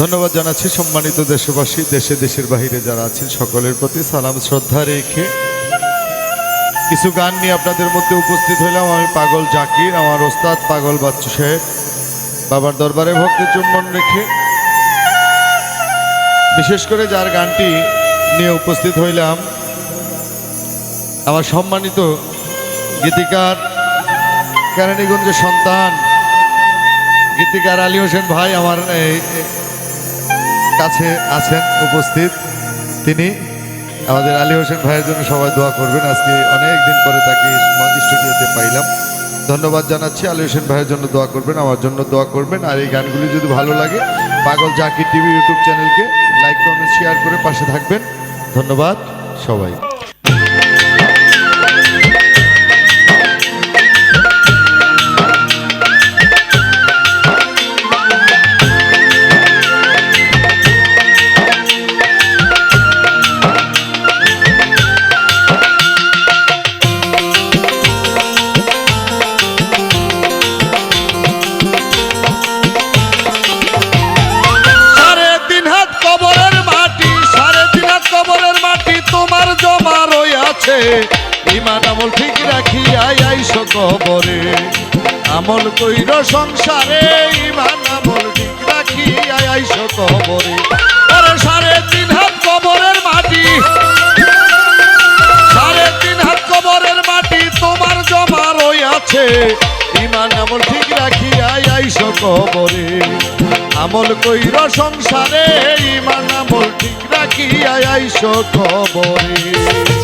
ধন্যবাদ জানাচ্ছি সম্মানিত দেশবাসী, দেশে দেশের বাহিরে যারা আছেন, সকলের প্রতি সালাম, শ্রদ্ধা রেখে। কিছু গান নিয়ে আপনাদের মধ্যে উপস্থিত হইলাম। আমি পাগল জাকির, আমার ওস্তাদ পাগল বাচ্চু সাহেব। বাবার দরবারে ভক্তি চুম্বন রেখে। বিশেষ করে যার গানটি নিয়ে উপস্থিত হইলাম, আমার সম্মানিত গীতিকার কেরানীগঞ্জের সন্তান, গীতিকার আলী হোসেন ভাই, আমার কাছে আছেন, উপস্থিত তিনি। আমাদের আলী হোসেন ভাইয়ের জন্য সবাই দোয়া করবেন। আজকে অনেক দিন পরে তাকে স্টুডিওতে পাইলাম। ধন্যবাদ জানাচ্ছি, আলী হোসেন ভাইয়ের জন্য দোয়া করবেন, আমার জন্য দোয়া করবেন। আর এই গানগুলি যদি ভালো লাগে, পাগল জাকির টিভি ইউটিউব চ্যানেলকে লাইক, কমেন্ট শেয়ার করে পাশে থাকবেন। ধন্যবাদ সবাই ইমান আমল ঠিক রাখি আই আইসো কবরে। আমল কইর সংসারে ইমান আমল ঠিক রাখি আই আইসো কবরে। আরে সাড়ে তিন হাত কবরের মাটি, সাড়ে তিন হাত কবরের মাটি তোমার জমা রইয়াছে ইমান আমল ঠিক রাখি আই আইসো কবরে। আমল কইর সংসারে ইমান আমল ঠিক রাখি আই আইসো কবরে।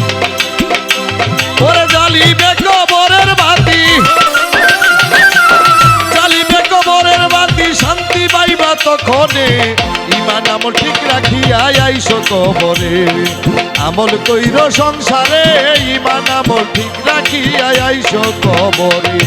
তখনে ইমান আমল ঠিক রাখি আই আইসো কবরে। আমল কইর সংসারে, ইমান আমল ঠিক রাখি আই আইসো কবরে।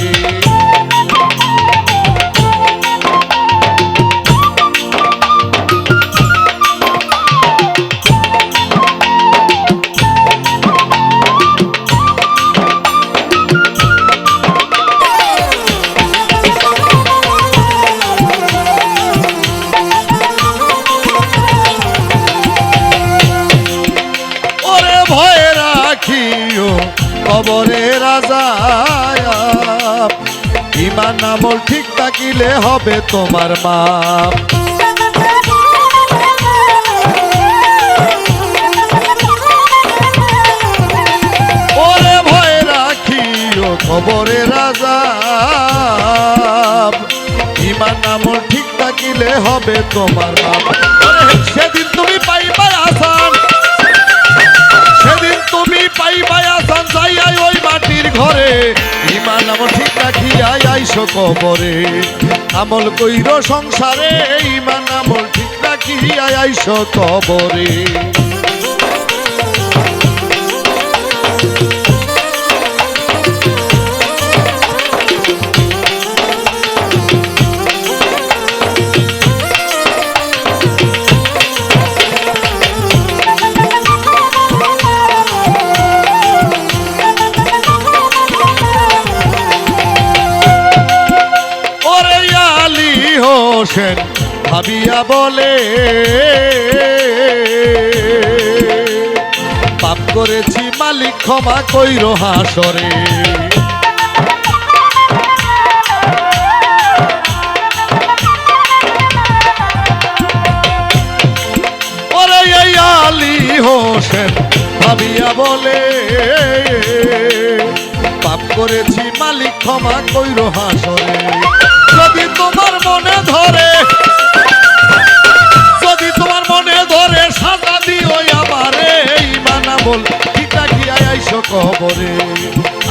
ইমান আমল ঠিক থাকিলে হবে তোমার মাপ। ওরে ভয় রাখিও খবরে রাজা ইমান আমল ঠিক থাকিলে হবে তোমার বাপ কবরে। আমল কইর সংসারে ইমান আমল ঠিক রাখি আইস কবরে। হোসেন ভাবিয়া বলে, পাপ করেছি মালিক, ক্ষমা কইর হাসরে। আলী হোসেন, ভাবিয়া বলে করেছি মালিক, ক্ষমা কইর হাসরে। যদি তোমার মনে ধরে। যদি তোমার মনে ধরে, সাজা দিও আমারে ইমান আমল আইসো কবরে।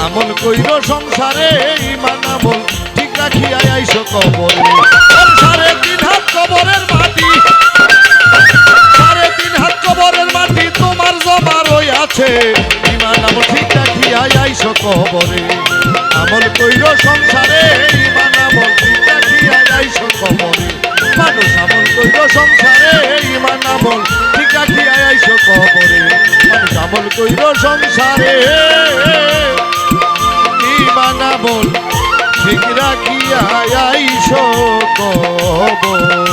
আমল কইর সংসারে ইমান আমল ঠিক আইসো কবরে। সাড়ে তিন হাত কবরের মাটি। সাড়ে তিন হাত কবরের মাটি তোমার জমা রই আছে। ইমান আমল ঠিক রাখিয়া আইসো কবরে। আমল কইর সংসারে কইর সংসারে? কি বানাবল ঠিক রাখিয়া আইস কবরে।